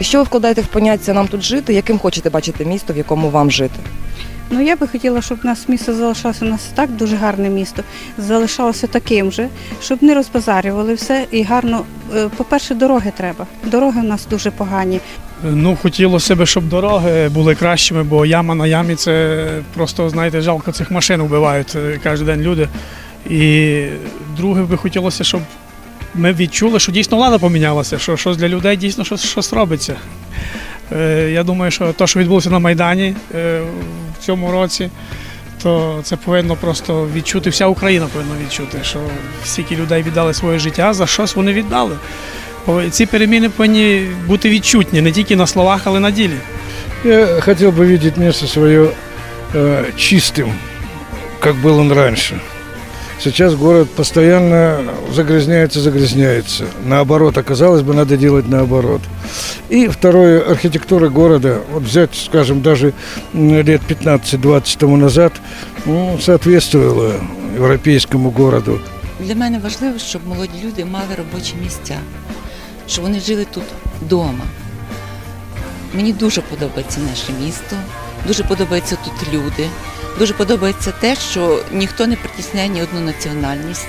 Що ви вкладаєте в поняття нам тут жити? Яким хочете бачити місто, в якому вам жити? Ну я би хотіла, щоб у нас місто залишалося у нас так дуже гарне місто, залишалося таким же, щоб не розбазарювали все і гарно. е, По-перше, дороги треба. Дороги у нас дуже погані. Ну, хотілося б, щоб дороги були кращими, бо яма на ямі це просто, знаєте, жалко цих машин вбивають е, кожен день люди. І друге би хотілося, щоб ми відчули, що дійсно влада помінялася, що щось для людей дійсно щось, щось робиться. Е, Я думаю, що те, що відбулося на Майдані е, в цьому році, то це повинно просто відчути, вся Україна повинна відчути, що стільки людей віддали своє життя, за щось вони віддали. О, Ці переміни повинні бути відчутні не тільки на словах, але й на ділі. Я хотел бы видеть место свое э, чистым, как был он раньше. Сейчас город постоянно загрязняется, загрязняется. Наоборот, оказалось бы, надо делать наоборот. И второе, архитектура города, вот взять, скажем, даже лет 15-20 тому назад, ну, соответствовала европейскому городу. Для мене важливо, щоб молоді люди мали робочі місця, щоб вони жили тут вдома. Мені дуже подобається наше місто, дуже подобаються тут люди, дуже подобається те, що ніхто не притісняє ні одну національність,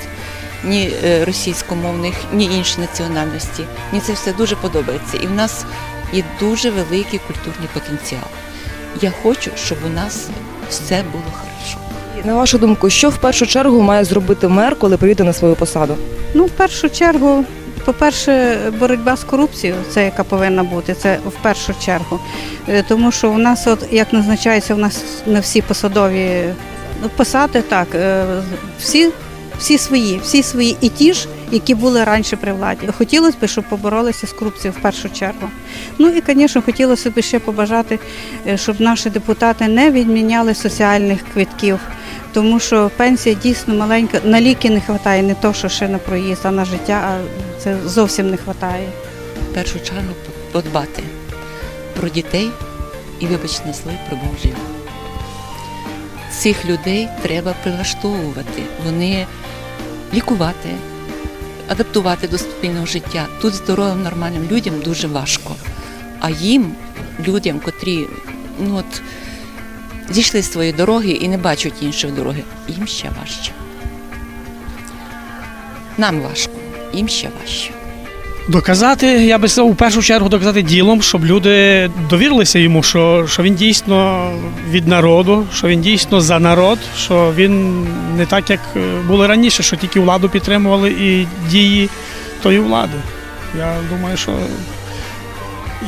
ні е, російськомовних, ні інші національності. Мені це все дуже подобається. І в нас є дуже великий культурний потенціал. Я хочу, щоб у нас все було хорошо. На вашу думку, що в першу чергу має зробити мер, коли прийде на свою посаду? Ну, в першу чергу, по-перше, боротьба з корупцією, це яка повинна бути, це в першу чергу. Е, Тому що у нас, от як назначається, у нас на всі посадові ну, посади, так, е, всі, всі свої, всі свої і ті ж, які були раніше при владі. Хотілося б, щоб поборолися з корупцією в першу чергу. Ну і, звісно, хотілося б ще побажати, е, щоб наші депутати не відміняли соціальних квитків. Тому що пенсія дійсно маленька, на ліки не вистачає, не то, що ще на проїзд, а на життя, а це зовсім не вистачає. в першу чергу подбати про дітей і, вибачте на слові, про бомжів. Цих людей треба прилаштовувати, вони лікувати, адаптувати до спільного життя. Тут здоровим, нормальним людям дуже важко. А їм, людям, котрі ну от, зійшли з своєї дороги і не бачать іншої дороги, їм ще важче. Нам важко, їм ще важче. Доказати, я би сказав, у першу чергу доказати ділом, щоб люди довірилися йому, що, що він дійсно від народу, що він дійсно за народ, що він не так, як е, було раніше, що тільки владу підтримували і дії тої влади. Я думаю, що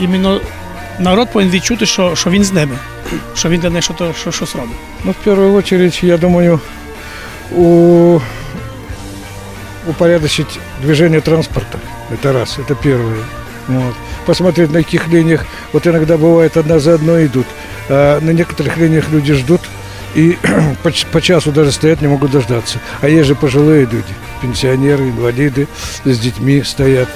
іменно народ повинен відчути, що, що він з ними, що він для них що, що, щось робить. Ну, в первую очередь, я думаю, у... упорядочить движение транспорта. Это раз, это первое. Вот. Посмотреть, на каких линиях, вот иногда бывает одна за одной идут, а на некоторых линиях люди ждут и по, по часу даже стоят, не могут дождаться. А есть же пожилые люди, пенсионеры, инвалиды с детьми стоят.